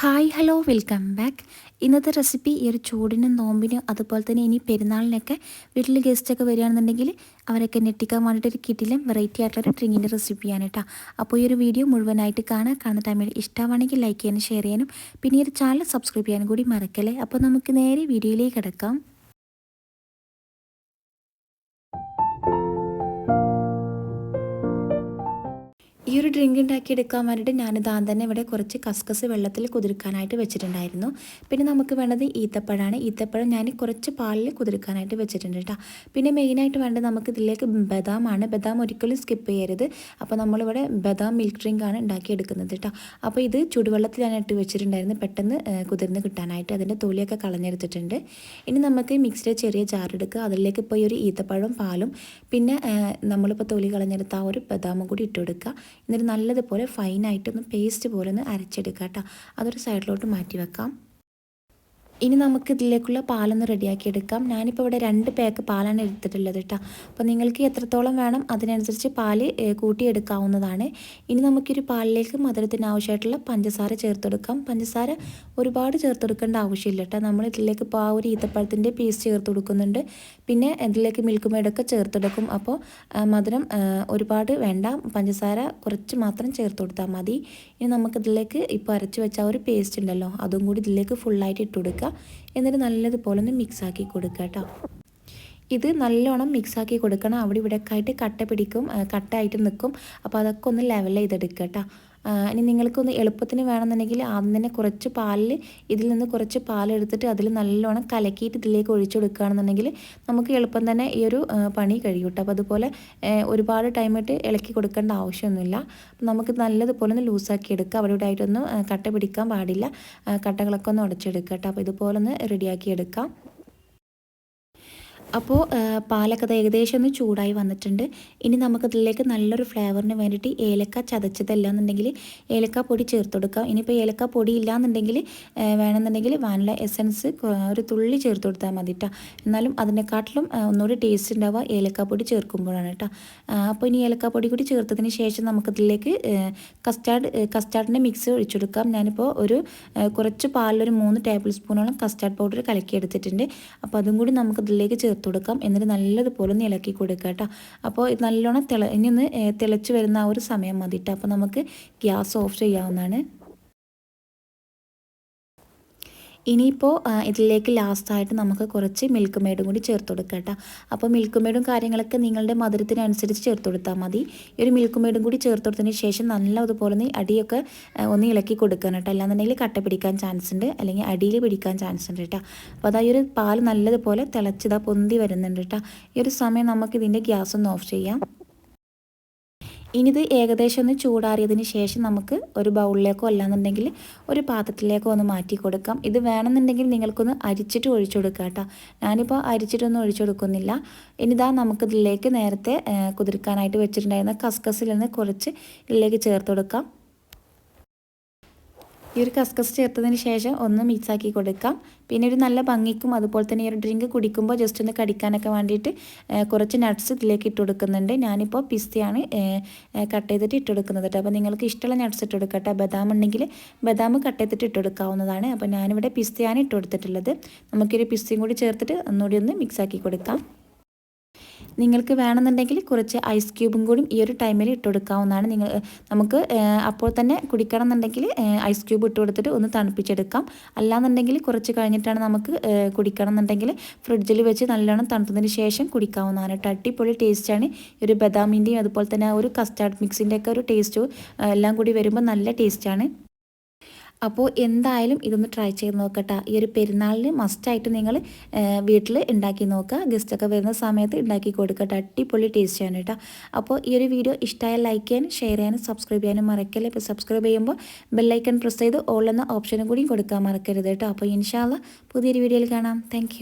Hi hello welcome back ഇന്നത്തെ recipe ഈ ഒരു ചൂടിനും നോമ്പിനും അതുപോലെ തന്നെ ഇനി പെരുന്നാളിനൊക്കെ വീട്ടിൽ ഗസ്റ്റൊക്കെ വരികയാണെന്നുണ്ടെങ്കിൽ അവരൊക്കെ ഞെട്ടിക്കാൻ വേണ്ടിയിട്ട് ഒരു കിറ്റിലും വെറൈറ്റി ആയിട്ടുള്ള ഡ്രിങ്കിന്റെ റെസിപ്പിയാണ് കേട്ടോ അപ്പോൾ ഈ ഒരു വീഡിയോ മുഴുവനായിട്ട് കാണാൻ കാണുന്ന ടൈമിൽ ഇഷ്ടമാണെങ്കിൽ ലൈക്ക് ചെയ്യാനും ഷെയർ ചെയ്യാനും. പിന്നെ ഈ ഒരു ചാനൽ സബ്സ്ക്രൈബ് ചെയ്യാനും കൂടി മറക്കല്ലേ? അപ്പോൾ നമുക്ക് നേരെ വീഡിയോയിലേക്ക് കിടക്കാം. ഈ ഒരു ഡ്രിങ്ക് ഉണ്ടാക്കിയെടുക്കാൻ വേണ്ടിയിട്ട് ഞാനിത് ആദ്യം തന്നെ ഇവിടെ കുറച്ച് കസ്കസ് വെള്ളത്തിൽ കുതിർക്കാനായിട്ട് വെച്ചിട്ടുണ്ടായിരുന്നു. പിന്നെ നമുക്ക് വേണ്ടത് ഈത്തപ്പഴമാണ് ഈത്തപ്പഴം ഞാൻ കുറച്ച് പാലിൽ കുതിർക്കാനായിട്ട് വെച്ചിട്ടുണ്ട് കേട്ടോ. പിന്നെ മെയിനായിട്ട് വേണ്ടത് നമുക്ക് ഇതിലേക്ക് ബദാമാണ്. ബദാം ഒരിക്കലും സ്കിപ്പ് ചെയ്യരുത്. അപ്പോൾ നമ്മളിവിടെ ബദാം മിൽക്ക് ഡ്രിങ്ക് ആണ് ഉണ്ടാക്കിയെടുക്കുന്നത് കേട്ടോ. അപ്പോൾ ഇത് ചുടുവെള്ളത്തിൽ ഞാൻ ഇട്ട് വെച്ചിട്ടുണ്ടായിരുന്നു. പെട്ടെന്ന് കുതിർന്ന് കിട്ടാനായിട്ട് അതിന്റെ തൊലിയൊക്കെ കളഞ്ഞെടുത്തിട്ടുണ്ട്. ഇനി നമുക്ക് മിക്സിയുടെ ചെറിയ ജാർ എടുക്കുക. അതിലേക്ക് ഇപ്പോൾ ഈ ഒരു ഈത്തപ്പഴം പാലും പിന്നെ നമ്മളിപ്പോൾ തൊലി കളഞ്ഞെടുത്ത ആ ഒരു ബദാമും കൂടി ഇട്ട് കൊടുക്കുക. എന്നിട്ട് നല്ലതുപോലെ ഫൈനായിട്ടൊന്ന് പേസ്റ്റ് പോലെ ഒന്ന് അരച്ചെടുക്കാം കേട്ടോ അതൊരു സൈഡിലോട്ട് മാറ്റി വെക്കാം. ഇനി നമുക്ക് ഇതിലേക്കുള്ള പാലൊന്ന് റെഡിയാക്കി എടുക്കാം ഞാനിപ്പോൾ ഇവിടെ രണ്ട് പാക്ക് പാലാണ് എടുത്തിട്ടുള്ളത് കേട്ടോ അപ്പോൾ നിങ്ങൾക്ക് എത്രത്തോളം വേണം അതിനനുസരിച്ച് പാൽ കൂട്ടിയെടുക്കാവുന്നതാണ്. ഇനി നമുക്കൊരു പാലിലേക്ക് മധുരത്തിന് ആവശ്യമായിട്ടുള്ള പഞ്ചസാര ചേർത്തെടുക്കാം. പഞ്ചസാര ഒരുപാട് ചേർത്തെടുക്കേണ്ട ആവശ്യമില്ല കേട്ടോ നമ്മൾ ഇതിലേക്ക് ഇപ്പോൾ ആ ഒരു ഈത്തപ്പഴത്തിന്റെ പീസ് ചേർത്ത് കൊടുക്കുന്നുണ്ട് പിന്നെ ഇതിലേക്ക് മിൽക്ക് മേഡൊക്കെ ചേർത്തെടുക്കും. അപ്പോൾ മധുരം ഒരുപാട് വേണ്ട. പഞ്ചസാര കുറച്ച് മാത്രം ചേർത്ത് കൊടുത്താൽ മതി. ഇനി നമുക്കിതിലേക്ക് ഇപ്പോൾ അരച്ച് വെച്ച ഒരു പേസ്റ്റ് ഉണ്ടല്ലോ അതും കൂടി ഇതിലേക്ക് ഫുള്ളായിട്ട് ഇട്ട് കൊടുക്കുക എന്നിട്ട് നല്ലതുപോലെ ഒന്ന് മിക്സാക്കി കൊടുക്കുക കേട്ടോ. ഇത് നല്ലോണം മിക്സാക്കി കൊടുക്കണം. അവിടെ ഇവിടെയൊക്കെ ആയിട്ട് കട്ട പിടിക്കും കട്ടായിട്ട് നിൽക്കും അപ്പോൾ അതൊക്കെ ഒന്ന് ലെവൽ ചെയ്തെടുക്കുക കേട്ടോ. ഇനി നിങ്ങൾക്കൊന്ന് എളുപ്പത്തിന് വേണമെന്നുണ്ടെങ്കിൽ ആദ്യം തന്നെ കുറച്ച് പാലിൽ ഇതിൽ നിന്ന് കുറച്ച് പാലെടുത്തിട്ട് അതിൽ നല്ലോണം കലക്കിയിട്ട് ഇതിലേക്ക് ഒഴിച്ചു കൊടുക്കുകയാണെന്നുണ്ടെങ്കിൽ നമുക്ക് എളുപ്പം തന്നെ ഈ ഒരു പണി കഴിയും കേട്ടോ. അപ്പോൾ അതുപോലെ ഒരുപാട് ടൈമിട്ട് ഇളക്കി കൊടുക്കേണ്ട ആവശ്യമൊന്നുമില്ല. നമുക്ക് നല്ലതുപോലെ ഒന്ന് ലൂസാക്കി എടുക്കുക. അവിടെ ഇവിടെ ആയിട്ടൊന്നും കട്ട പിടിക്കാൻ പാടില്ല. കട്ടകളൊക്കെ ഒന്ന് ഉടച്ചെടുക്കുക കേട്ടോ. അപ്പോൾ ഇതുപോലെ ഒന്ന് റെഡിയാക്കി എടുക്കാം. അപ്പോൾ പാലൊക്കെ ഏകദേശം ഒന്ന് ചൂടായി വന്നിട്ടുണ്ട്. ഇനി നമുക്കതിലേക്ക് നല്ലൊരു ഫ്ലേവറിന് വേണ്ടിയിട്ട് ഏലക്ക ചതച്ചതല്ല എന്നുണ്ടെങ്കിൽ ഏലക്ക പൊടി ചേർത്ത് കൊടുക്കാം. ഇനിയിപ്പോൾ ഏലക്ക പൊടി ഇല്ലയെന്നുണ്ടെങ്കിൽ വേണമെന്നുണ്ടെങ്കിൽ വാനില എസൻസ് ഒരു തുള്ളി ചേർത്ത് കൊടുത്താൽ മതി കേട്ടോ എന്നാലും അതിനെക്കാട്ടിലും ഒന്നുകൂടി ടേസ്റ്റ് ഉണ്ടാവുക ഏലക്ക പൊടി ചേർക്കുമ്പോഴാണ് കേട്ടോ അപ്പോൾ ഇനി ഏലക്ക പൊടി കൂടി ചേർത്തതിന് ശേഷം നമുക്കതിലേക്ക് കസ്റ്റാർഡ് കസ്റ്റാർഡിന്റെ മിക്സ് ഒഴിച്ചു കൊടുക്കാം. ഞാനിപ്പോൾ ഒരു കുറച്ച് പാലിലൊരു മൂന്ന് ടേബിൾ സ്പൂണോളം കസ്റ്റാർഡ് പൗഡർ കലക്കി എടുത്തിട്ടുണ്ട് അപ്പോൾ അതും കൂടി നമുക്കതിലേക്ക് ചേർത്ത് ചേർത്ത് കൊടുക്കാം. എന്നിട്ട് നല്ലതുപോലെ ഒന്ന് ഇളക്കി കൊടുക്കുക കേട്ടോ. അപ്പോൾ നല്ലോണം തിള ഇനി ഒന്ന് തിളച്ച് വരുന്ന ആ ഒരു സമയം മതി കേട്ടോ അപ്പോൾ നമുക്ക് ഗ്യാസ് ഓഫ് ചെയ്യാവുന്നതാണ്. ഇനിയിപ്പോൾ ഇതിലേക്ക് ലാസ്റ്റായിട്ട് നമുക്ക് കുറച്ച് മിൽക്ക് മെയ്ഡും കൂടി ചേർത്ത് കൊടുക്കാം കേട്ടോ. അപ്പോൾ മിൽക്ക് മെയ്ഡും കാര്യങ്ങളൊക്കെ നിങ്ങളുടെ മധുരത്തിനനുസരിച്ച് ചേർത്ത് കൊടുത്താൽ മതി. ഈ ഒരു മിൽക്ക് മെയ്ഡും കൂടി ചേർത്ത് കൊടുത്തതിന് ശേഷം നല്ല അതുപോലെ ഒന്ന് അടിയൊക്കെ ഒന്ന് ഇളക്കി കൊടുക്കണം കേട്ടോ. അല്ലാന്നുണ്ടെങ്കിൽ കട്ട പിടിക്കാൻ ചാൻസ് ഉണ്ട് അല്ലെങ്കിൽ അടിയിൽ പിടിക്കാൻ ചാൻസ് ഉണ്ട് കേട്ടോ. അപ്പോൾ അതാ ഒരു പാൽ നല്ലതുപോലെ തിളച്ചതാ പൊന്തി വരുന്നുണ്ട് കേട്ടോ. ഈ ഒരു സമയം നമുക്ക് ഇതിന്റെ ഗ്യാസ് ഒന്ന് ഓഫ് ചെയ്യാം. ഇനിത് ഏകദേശം ഒന്ന് ചൂടാറിയതിന് ശേഷം നമുക്ക് ഒരു ബൗളിലേക്കോ അല്ലാന്നുണ്ടെങ്കിൽ ഒരു പാത്രത്തിലേക്കോ ഒന്ന് മാറ്റി കൊടുക്കാം. ഇത് വേണമെന്നുണ്ടെങ്കിൽ നിങ്ങൾക്കൊന്ന് അരിച്ചിട്ട് ഒഴിച്ചു കൊടുക്കാം കേട്ടോ. ഞാനിപ്പോൾ അരിച്ചിട്ടൊന്നും ഒഴിച്ചു കൊടുക്കുന്നില്ല. ഇനിതാ നമുക്കിതിലേക്ക് നേരത്തെ കുതിർക്കാനായിട്ട് വെച്ചിട്ടുണ്ടായിരുന്ന കസ്കസിൽ നിന്ന് കുറച്ച് ഇതിലേക്ക് ചേർത്ത് കൊടുക്കാം. ഈ ഒരു കസ്കസ് ചേർത്തതിന് ശേഷം ഒന്ന് മിക്സ് ആക്കി കൊടുക്കാം. പിന്നെ ഒരു നല്ല ഭംഗിക്കും അതുപോലെ തന്നെ ഈ ഒരു ഡ്രിങ്ക് കുടിക്കുമ്പോൾ ജസ്റ്റ് ഒന്ന് കടിക്കാനൊക്കെ വേണ്ടിയിട്ട് കുറച്ച് നട്ട്സ് ഇതിലേക്ക് ഇട്ട് കൊടുക്കുന്നുണ്ട്. ഞാനിപ്പോൾ പിസ്തയാണ് കട്ട് ചെയ്തിട്ട് ഇട്ട് കൊടുക്കുന്നത് കേട്ടോ. അപ്പോൾ നിങ്ങൾക്ക് ഇഷ്ടമുള്ള നട്ട്സ് ഇട്ട് കൊടുക്കട്ടെ. ബദാം ഉണ്ടെങ്കിൽ ബദാം കട്ട് ചെയ്തിട്ട് ഇട്ട് കൊടുക്കാവുന്നതാണ്. അപ്പോൾ ഞാനിവിടെ പിസ്തയാണ് ഇട്ട് കൊടുത്തിട്ടുള്ളത്. നമുക്കൊരു പിസ്തയും കൂടി ചേർത്തിട്ട് ഒന്നുകൂടി ഒന്ന് മിക്സ് ആക്കി കൊടുക്കാം. നിങ്ങൾക്ക് വേണമെന്നുണ്ടെങ്കിൽ കുറച്ച് ഐസ് ക്യൂബും കൂടി ഈ ഒരു ടൈമിൽ ഇട്ട് കൊടുക്കാവുന്നതാണ്. നിങ്ങൾ നമുക്ക് അപ്പോൾ തന്നെ കുടിക്കണം എന്നുണ്ടെങ്കിൽ ഐസ് ക്യൂബ് ഇട്ട് കൊടുത്തിട്ട് ഒന്ന് തണുപ്പിച്ചെടുക്കാം. അല്ലാന്നുണ്ടെങ്കിൽ കുറച്ച് കഴിഞ്ഞിട്ടാണ് നമുക്ക് കുടിക്കണം എന്നുണ്ടെങ്കിൽ ഫ്രിഡ്ജിൽ വെച്ച് നല്ലോണം തണുത്തതിന് ശേഷം കുടിക്കാവുന്നതാണ് കേട്ടോ. അടിപൊളി ടേസ്റ്റാണ് ഒരു ബദാമിന്റെയും അതുപോലെ തന്നെ ആ ഒരു കസ്റ്റാർഡ് മിക്സിന്റെയൊക്കെ ഒരു ടേസ്റ്റും എല്ലാം കൂടി വരുമ്പോൾ നല്ല ടേസ്റ്റാണ് അപ്പോൾ എന്തായാലും ഇതൊന്ന് ട്രൈ ചെയ്ത് നോക്കട്ടെ. ഈ ഒരു പെരുന്നാളിന് മസ്റ്റായിട്ട് നിങ്ങൾ വീട്ടിൽ ഉണ്ടാക്കി നോക്കുക ഗസ്റ്റൊക്കെ വരുന്ന സമയത്ത് ഉണ്ടാക്കി കൊടുക്കട്ടെ. അടിപൊളി ടേസ്റ്റാണ് കേട്ടോ. അപ്പോൾ ഈ ഒരു വീഡിയോ ഇഷ്ടമായ ലൈക്ക് ചെയ്യാനും ഷെയർ ചെയ്യാനും സബ്സ്ക്രൈബ് ചെയ്യാനും മറക്കല്ലേ. ഇപ്പോൾ സബ്സ്ക്രൈബ് ചെയ്യുമ്പോൾ ബെല്ലൈക്കൺ പ്രസ് ചെയ്ത് ഓൾ എന്ന ഓപ്ഷനും കൂടി കൊടുക്കാൻ മറക്കരുത് കേട്ടോ. അപ്പോൾ ഇൻഷാല്ല പുതിയൊരു വീഡിയോയിൽ കാണാം. താങ്ക്